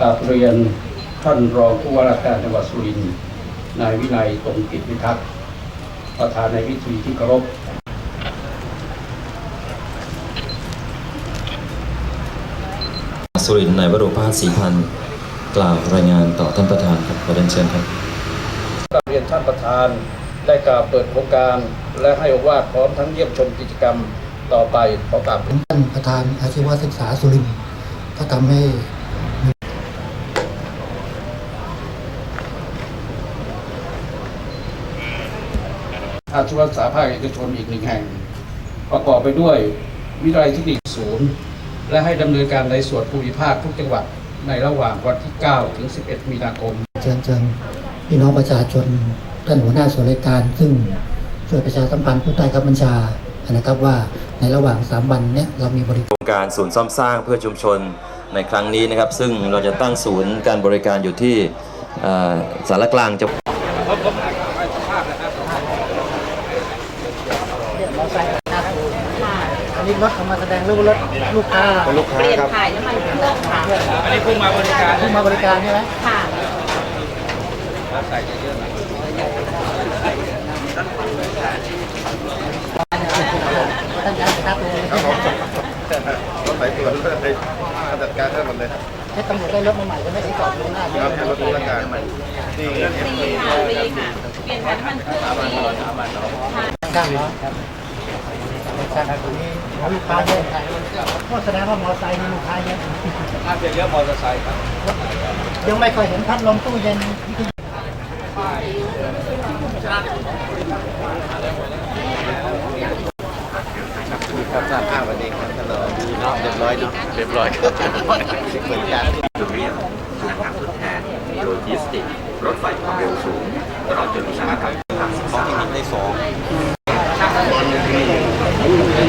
กราบเรียนท่านรองผู้ว่าราชการจังหวัดสุรินทร์นายวินัยตรงกิจพิทักษ์ประธานในพิธีที่เคารพสุรินทร์นายวโรภาสศรีพันธ์กล่าวรายงานต่อท่านประธานครับขอเรียนเชิญครับกราบเรียนท่านประธานได้กล่าวเปิดโครงการและให้โอวาทพร้อมทั้งเยี่ยมชมกิจกรรมต่อไปขอกราบท่านประธานอาชีวศึกษาสุรินทร์ก็ทำให้ อาชีวศึกษาภาคเอกชนอีกหนึ่งแห่ง ประกอบไปด้วยวิทยาลัยเทคนิคศูนย์ และให้ดำเนินการในส่วนภูมิภาคทุกจังหวัดในระหว่างวันที่ 9 ถึง 11 มีนาคม เชิญเชิญพี่น้องประชาชนท่านหัวหน้าส่วนราชการ ซึ่งช่วยประชาสัมพันธ์ผู้ใต้บังคับบัญชานะครับว่าในระหว่างสามวันเนี้ยเรามีบริโครงการศูนย์ซ่อมสร้างเพื่อชุมชนในครั้งนี้นะครับ ซึ่งเราจะตั้งศูนย์การบริการอยู่ที่เอ่อสารกลางจังหวัด อันนี้รถเอามาแสดงรูปรถลูกค้าเปลี่ยนถ่ายน้ำมันเครื่องค่ะอันนี้เพิ่งมาบริการที่มาบริการใช่ไหมค่ะท่านย้ายคณะตัวเลยรถสายตรวจเลยจัดการให้หมดเลยให้ตำรวจได้รถมาใหม่จะไม่ได้จอดตรงหน้าครับให้รถราชการนี่ไงฟรีค่ะฟรีค่ะ เปลี่ยนถ่ายน้ำมันเครื่องฟรีค่ะข้างเนาะ ช่ครับตรงนี้ลูกค้าเยอะก็แสดงว่ามอเตอร์ไซค์มีลูกค้าเยอะน่าจะเยอะมอเตอร์ไซค์ครับยังไม่เคยเห็นพัดลมตู้เย็นครับทราบภาพวันนี้ครับท่านรองเนาะเรียบร้อยเนาะเรียบร้อยครับเหมือนกันโรงเรียนศูนย์ทางทดแทนโลจิสติกรถไฟความเร็วสูงตลอดจนอุตสาหกรรมทาง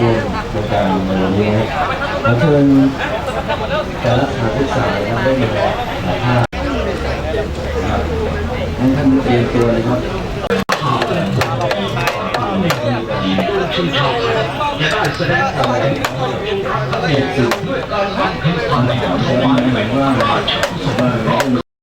ร่วมโครงการในวันนี้นะครับขอเชิญแต่ละสถานศึกษานะครับได้มาถ่ายภาพครับให้ท่านเตรียมตัวนะครับ เหตุสุดเหมือนว่าว่าเราต้องมี